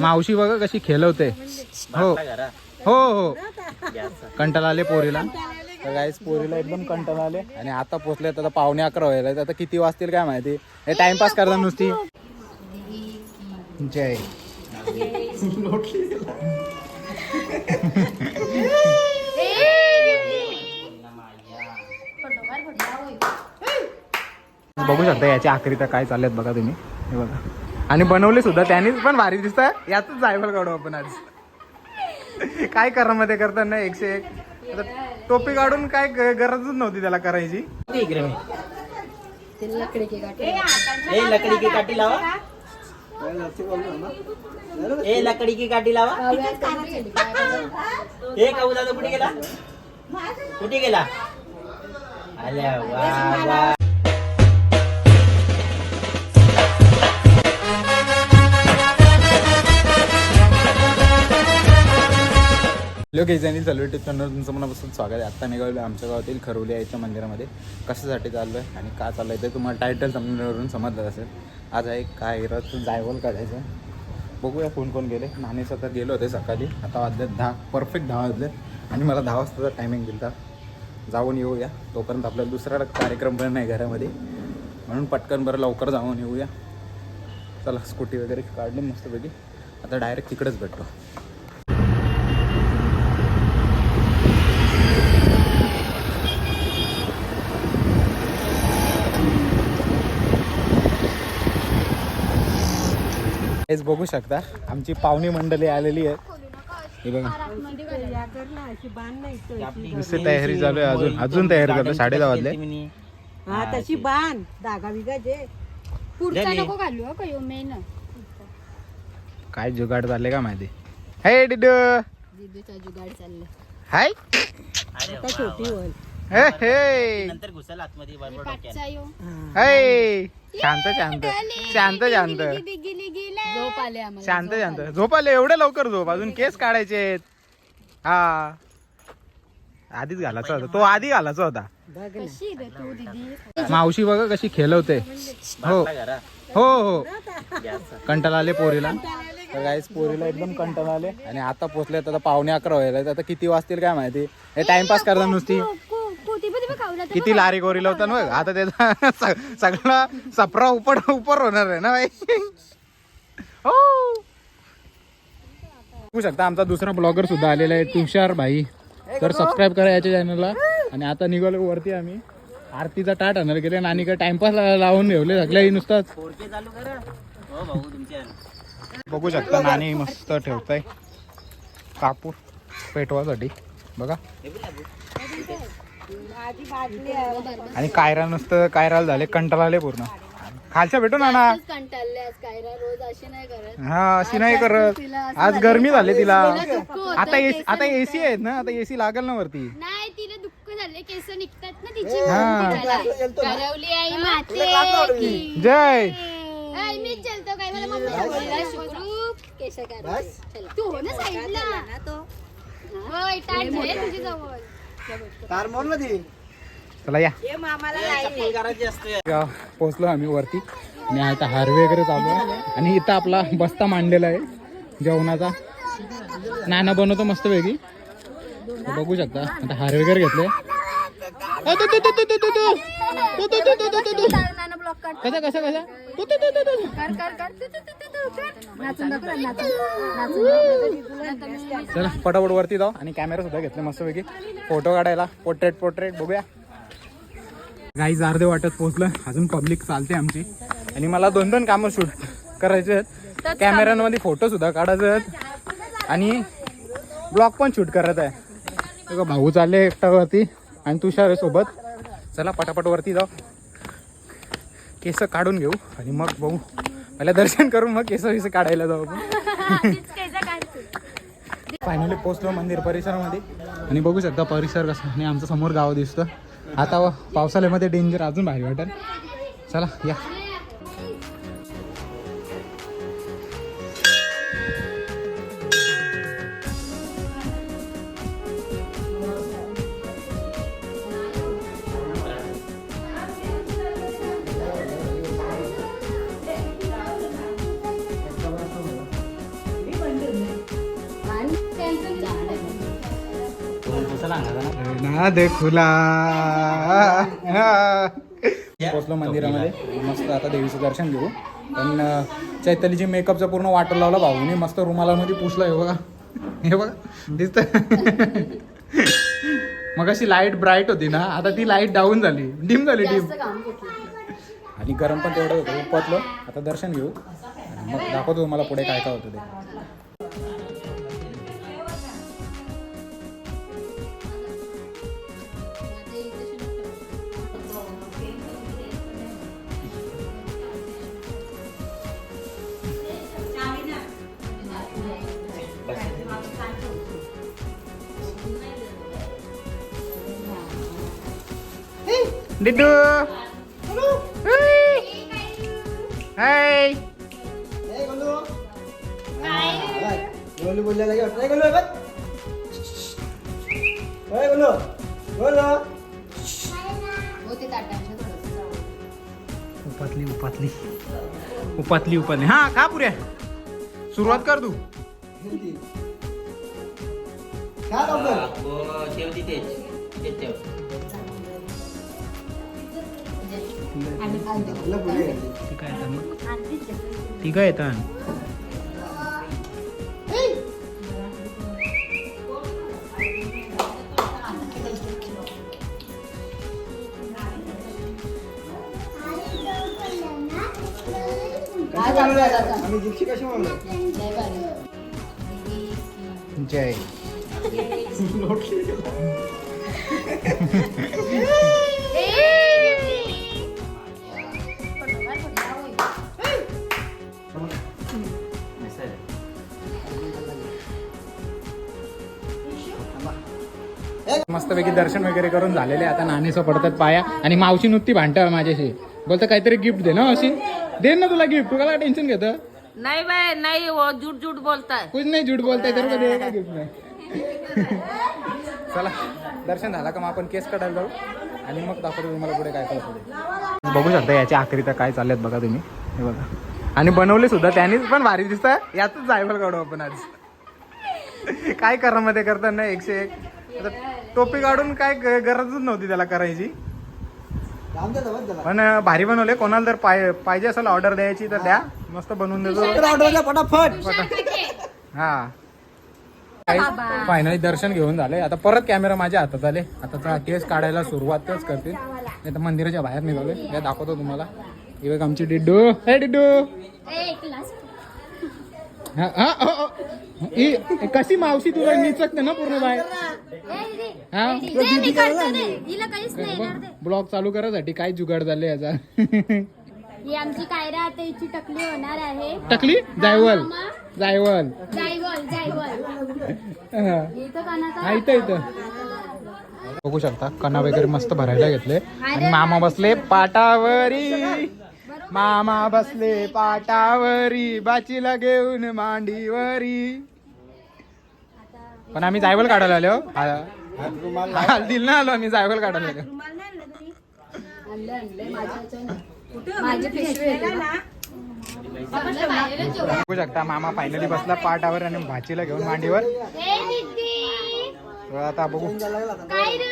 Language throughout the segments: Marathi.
मावशी बघा कशी खेळवते. हो. हो हो. कंटाळा आले पोरीला. तर गाईस पोरीला एकदम कंटाळा आले आणि आता पोचले आता पावणे अकरा व्हायला तर आता किती वाजतील काय माहिती? हे टाइमपास करतात नुसती. जय. बघू शकता याची आखरी तर काय चालल्यात बघा तुम्ही. हे बघा. आणि बनवले सुद्धा. त्यांनीच पण भारी दिसत यातच जायबल काढू आपण आज. काय करा मध्ये करताना एकशे एक. आता टोपी काढून काय गरजच नव्हती त्याला करायची. ए लकड़ी की काटी लावा. ए लकड़ी की काटी लावा. ए काऊ दादा कुठे गेला. कुठे गेला. आल्या वा हॅलो लोक जणी चालू युट्यूब चॅनल तुमचं मनापासून स्वागत आहे. आत्ता निघालो आमच्या गावातील खरवली आईच्या मंदिरामध्ये. कशासाठी चाललो आहे आणि का चाललं आहे ते तुम्हाला टायटल समजून समजलं असेल. आज आहे काय रथ जायवल काढायचं. बघूया कोण कोण गेले. नाणीचं तर गेलो होते सकाळी. आता वाजले दहा परफेक्ट दहा वाजले. आणि मला दहा वाजताचा टायमिंग दिला जाऊन येऊया. तोपर्यंत आपल्याला दुसरा कार्यक्रम पण नाही घरामध्ये. म्हणून पटकन बरं लवकर जाऊन येऊया. चला स्कूटी वगैरे काढली मस्तपैकी. आता डायरेक्ट तिकडेच भेटतो. हेच बघू शकता आमची पाहुणी मंडळी आलेली आहे. हे बघा. नुसती तयारी चालू आहे अजून. अजून तयारी चालू आहे साडे दहा वाजले हा तशी बांध धागा बिगा जे. पुढचा नको घालू हो का यो मेन. काय जुगाड चालले का माहिती? हे डिडू दिदूचा जुगाड चाललं हाय. आता छोटी होईल हे हे. नंतर घुसल आतमध्ये बरोबर डोक्यात पाठचा यो. हे शांत शांत. शांत शांत. झोप आले आम्हाला शांत शांत. झोप आले एवढे लवकर झोप. अजून केस काढायचे आहेत. हा. आधीच घालायचा होता. तो आधी घालायचा होता. बघ ना कशी रे तू दीदी? मावशी बघा कशी खेळवते. हो. हो हो. कंटाळा आले पोरीला. तर गाईस पोरीला एकदम कंटाळा आले आणि आता पोचले आता पावणे अकरा व्हायला आता किती वाजतील काय माहिती? हे टाइमपास करतात नुसती. किती लारी गोरी लावतात मग आता त्याचा सगळा सपरा उपर उपर होणार आहे ना बाई? हो. बघू शकता आमचा दुसरा ब्लॉगर सुद्धा आलेला आहे तुषार भाई. तर सबस्क्राईब करा याच्या चॅनलला आणि आता निघालो वरती आम्ही. आरतीचा टाट आणायला गेले आणि काय टाइमपास लावून ठेवले सगळ्याही नुसताच. बघू शकता नाणी मस्त ठेवताय. कापूर पेटवासाठी. बघा. आणि कायरा नुसतं कायराला झाले कंटाळाले पूर्ण. खालच्या भेटू ना ना रोज अशी नाही करत. हा अशी नाही करत. आज गरमी झाली तिला. आता एसी आता एसी आहेत ना आता एसी लागेल ना वरती. नाही तिला दुःख झाले केस निघतात ना तिची. हा. करवली आई माते. की. जय. आई, मीच चलतो काय? मला मम्मी सांगितलं, सुखरूप केस काढ. चला. तू हो ना साईडला? होय टाट झाले तुझी जवळ. चला या हे मामाला लाईन करायची असते या, पोहोचलो आम्ही वरती आणि आता हारवे वगैरे चालू आहे आणि इथं आपला बस्ता मांडलेला आहे जेवणाचा नाना बनवतो मस्त वेगळी बघू शकता आता हार वगैरे घेतले अ, तू, तू, तू, तू, तू, तू, तू. तू, तू, तू, तू, तू, तू, तू. नाना ब्लॉक काढ कसा कसा कसा. चला पटापट वरती जाऊ आणि कॅमेरा सुद्धा घेतले मस्त पैकी फोटो काढायला पोर्ट्रेट पोर्ट्रेट बघूया गाईज अर्धे वाटत पोहोचलं अजून पब्लिक चालते आमची. आणि मला दोन दोन कामं शूट करायचे आहेत. कॅमेऱ्यांमध्ये फोटो सुद्धा काढायचे आहेत. आणि ब्लॉग पण शूट करत आहे. बघा भाऊ चालले एकटा वरती आणि तुषार आहे सोबत. चला पटापट वरती जाऊ. केस काढून घेऊ. आणि मग बघू. पहिला दर्शन करून मग केस विस काढायला जाऊ आपण. फायनली पोहोचलो मंदिर परिसरामध्ये. आणि बघू शकता परिसर कसा आणि आमचं समोर गाव दिसतं. आता व पावसाळ्यामध्ये डेंजर अजून भारी वाटेल. चला या. सांगायचं ना ना खुला पोचलो मंदिरामध्ये. मस्त आता देवीचं दर्शन घेऊ. पण चैतालीची मेकअपचा पूर्ण वाटर लावला भाऊनी. मस्त रुमालामध्ये पुसला हे बघा. हे बघा. दिसत मग अशी लाइट ब्राईट होती ना. आता ती लाइट डाऊन झाली. डिम झाली डिम आणि गरम पण तेवढं होतं. उपतलो आता दर्शन घेऊ. मग दाखवतो तुम्हाला पुढे काय काय होतं ते. डिड्डू हाय गोलू बोललेला की वाटतं. गोलू, बघ. गोलू. गोलू. उपातली उपातली उपातली उपातली हा का पुऱ्या सुरुवात कर तू खा लवकर. ठीक आहे मग ठीक आहे? जय मस्तपैकी दर्शन वगैरे करून झालेले आता नाणीसं पडतात पाया. आणि मावशी नुकती भांडतं माझ्याशी. बोलतं काहीतरी गिफ्ट दे ना अशी दे ना तुला गिफ्ट तुला टेन्शन घेतं नहीं भाई नहीं वो झूठ झूठ बोलता है कुछ नाही झूठ बोलताय तर गिफ्ट नाही. चला दर्शन झाला का मग आपण केस काढायला जाऊ. आणि मग दाखवतो तुम्हाला पुढे काय होतं बघू शकता याच्या आखरी तर काय चाललेत बघा तुम्ही. हे बघा. आणि बनवले सुद्धा त्यांनीच पण भारी दिसत याच जायबल काढू आपण आज. काय करा मध्ये करताना एकशे एक. आता टोपी काढून काय ग- गरजच नव्हती त्याला करायची. दे. पण अं, भारी बनवले कोणाला जर पाय पाहिजे असेल ऑर्डर द्यायची तर द्या. मस्त बनवून देतो. तर order द्या पटापट. हा. फायनली दर्शन घेऊन झाले आता परत कॅमेरा माझ्या हातात आले. आता त्या केस काढायला सुरुवातच करतील. नाही तर मंदिराच्या बाहेर निघालोय. हे दाखवतो तुम्हाला. ही बघ आमची डिड्डू. हे डिड्डू. कशी मावशी तुला निचकते ना पूर्ण बाहेर? हा? ब्लॉग चालू करायसाठी काय जुगाड झाले याचा ही आमची कायरा आता हिची टकली होणार आहे. टकली? जायवल. जायवल. जायवल जायवल. हा. इथं कानाचा हा इथं इथं. बघू शकता कणा वगैरे मस्त भरायला घेतले. आणि मामा बसले पाटावरी. मामा बसले पाटावरी बाचीला घेऊन मांडीवरी पण आम्ही जायवल काढायला आलो हा. हल्दीला ना आलो आम्ही जायवल काढायला आलो. बघू शकता मामा फायनली बसला पाटावर आणि भाचीला घेऊन मांडीवर आता बघू काय रे?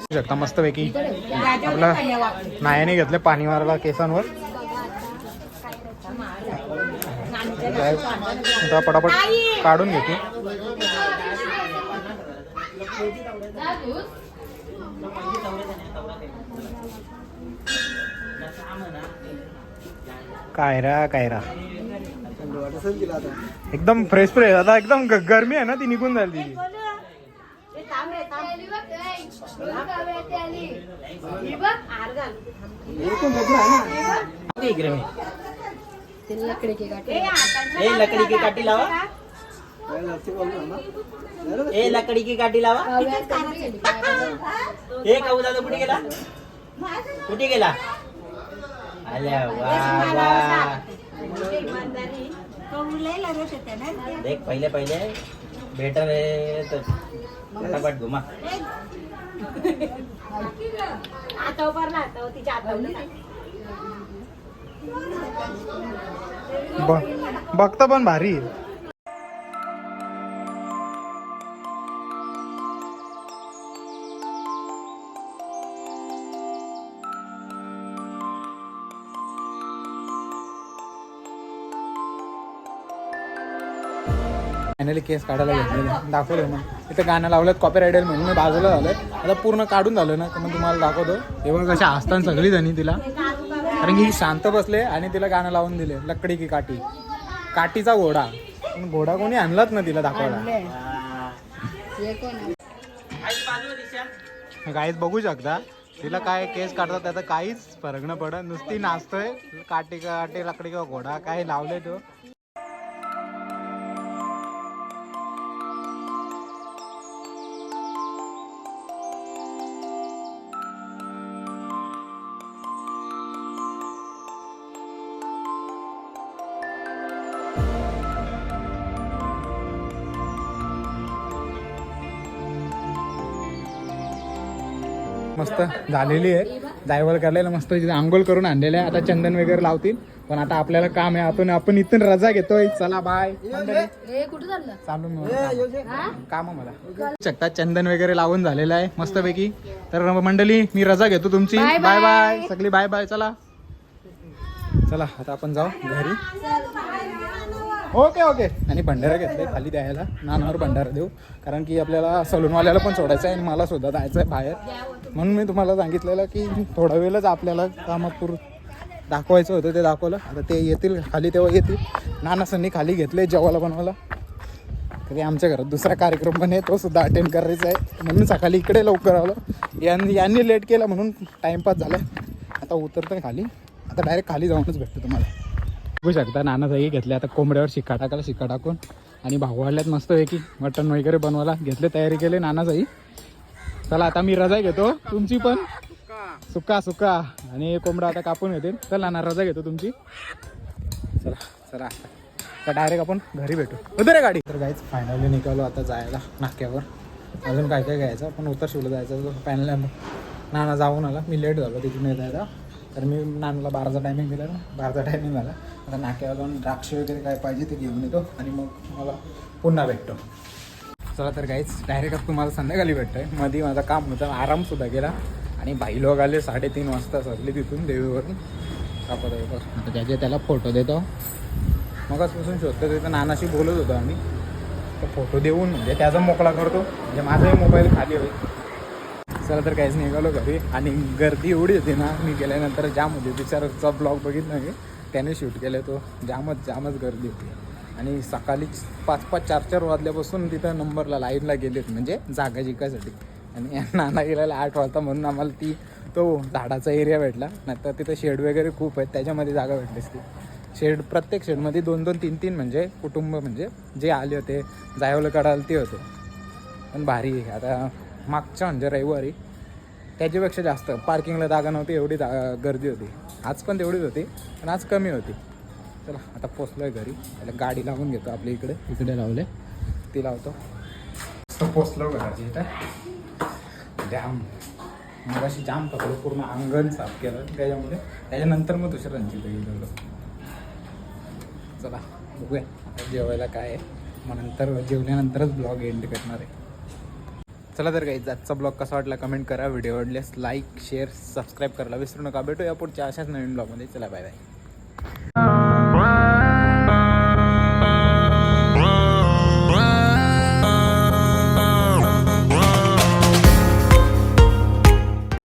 बघू शकता मस्त पैकी आपलं नायाने घेतले पाणी मारला केसांवर आता पटापट काढून घेते. कायरा कायरा. एकदम फ्रेश फ्रेश आता एकदम ग- गरमी आहे ना ती निघून जाईल तिची. आली ते लकडी की गाठी. ए लकड़ी की काटी लावा. ए लकड़ी की काटी लावा. ए काऊ दादा कुठे गेला? कुठे गेला? आल्या वा वा. देख पहिले पहिले. बेटर आहे तर फटाफट घुमा. ब- बघता पण भारी. फायनली केस काढायला घेतलेले दाखवले मग इथं गाणं लावलं कॉपी रायडर म्हणून बाजूला झालं आता पूर्ण काढून झालं ना तर मग तुम्हाला दाखवतो. तेव्हा कशा असतात सगळी जणी तिला. कारण की ही शांत बसले आणि तिला गाणं लावून दिले लकडी की काठी. काठीचा घोडा. पण घोडा कोणी आणलाच ना तिला दाखवायला. काहीच बघू शकता. तिला काय केस काढतात त्याचा काहीच फरक न पडत. नुसती नाचतोय काठी काठी लकडी किंवा घोडा काय लावले तो. मस्त झालेली आहे. जायवल करायला मस्त तिथे आंघोळ करून आणलेलं आहे आता चंदन वगैरे लावतील. पण आता आपल्याला काम आहे. आपण आपण इथून रजा घेतोय. चला बाय चालू मी काम. आहे मला. शकता चंदन वगैरे लावून झालेलं आहे. मस्तपैकी. तर मंडळी मी रजा घेतो तुमची. बाय बाय सगळी बाय बाय चला. चला आता आपण जाऊ घरी. Okay okay. आणि भंडारा घेतलाय खाली द्यायला. नानावर भंडारा देऊ. कारण की आपल्याला सलूनवाल्याला पण सोडायचं आहे आणि मला सुद्धा जायचं आहे बाहेर. म्हणून मी तुम्हाला सांगितलेलं की थोडा वेळच आपल्याला कामापूर दाखवायचं होतं ते दाखवलं. आता ते येतील खाली तेव्हा येतील. नानासांनी खाली घेतले जेवायला बनवायला. तरी आमच्या घरात दुसरा कार्यक्रम पण आहे तो सुद्धा अटेंड करायचा आहे. म्हणून सकाळी इकडे लवकर आलो. यांनी यांनी लेट केला म्हणून टाईमपास झाला आता उतरतं खाली. आता डायरेक्ट खाली जाऊनच भेटतो तुम्हाला. बघू शकता नाना जागी घेतले. आता कोंबड्यावर शिक्का टाकायला शिक्का टाकून आणि भाऊ वाढल्यात मस्त आहे की मटण वगैरे बनवायला घेतले तयारी केली नाना जाई चला आता मी रजा घेतो. तुमची पण? सुका सुका. आणि कोंबडा आता कापून घेते चला ना रजा घेतो तुमची. चला चला. आता डायरेक्ट आपण घरी भेटू. होतं रे गाडी. तर गाईच फायनली निघालो आता जायला नाक्यावर. अजून काय काय घ्यायचं? पण उतर शिवलं जायचं. फायनली नाना जाऊन आला. मी लेट झालो तिथून येत आहे तर मी नानला बाराचा टायमिंग दिला ना. बाराचा टायमिंग झाला. आता नाक्यावर जाऊन द्राक्ष वगैरे काय पाहिजे ते घेऊन येतो आणि मग मला पुन्हा भेटतो. चला तर काहीच डायरेक्ट तुम्हाला संध्याकाळी भेटतोय. मध्ये माझा काम होतं आरामसुद्धा केला. आणि भाई लोक आले साडेतीन वाजता सरले तिथून देवीवरून. कापत आता त्याचे त्याला फोटो देतो. मगाचपासून शोधतो तिथं नानाशी बोलत होतो आम्ही. तर फोटो देऊन म्हणजे त्याचा मोकळा करतो. म्हणजे माझाही मोबाईल खाली होईल. चला तर काहीच निघालो घरी आणि गर्दी एवढी होती ना मी गेल्यानंतर जाम होती बिचाराचा ब्लॉग बघितला मी. त्याने शूट केलं तो. जामच जामच गर्दी होती. आणि सकाळीच पाच पाच चार चार वाजल्यापासून तिथं नंबरला लाईनला गेलेत म्हणजे जागा जिकायसाठी. आणि नाना गेलेला आठ वाजता म्हणून आम्हाला ती तो झाडाचा एरिया भेटला. नाहीतर तिथं शेड वगैरे खूप आहेत त्याच्यामध्ये जागा भेटलीच ती शेड प्रत्येक शेडमध्ये दोन दोन तीन तीन म्हणजे कुटुंब म्हणजे जे आले होते जायवलं कडाल ते होते. पण भारी आहे. आता मागच्या म्हणजे रविवारी. त्याच्यापेक्षा जास्त. पार्किंगला जागा नव्हती एवढी गर्दी होती. आज पण तेवढीच होती पण आज कमी होती. चला आता पोचलो आहे घरी. त्याला गाडी लावून घेतो आपल्या इकडे. इकडे लावले. ती लावतो. पोचलो घराची इथं जाम मग अशी जाम पकडलो पूर्ण अंगण साफ केलं. त्याच्यामुळे त्याच्यानंतर मग दुसऱ्यांची गेलेलो चला बघूया. जेवायला काय आहे. मग नंतर जेवल्यानंतरच ब्लॉग एंड करणार आहे. चला तर काही आजचा ब्लॉग कसा वाटला कमेंट करा. व्हिडिओ आवडल्यास लाईक शेअर सबस्क्राईब करायला विसरू नका. भेटूया पुढच्या अशाच नवीन ब्लॉगमध्ये चला बाय बाय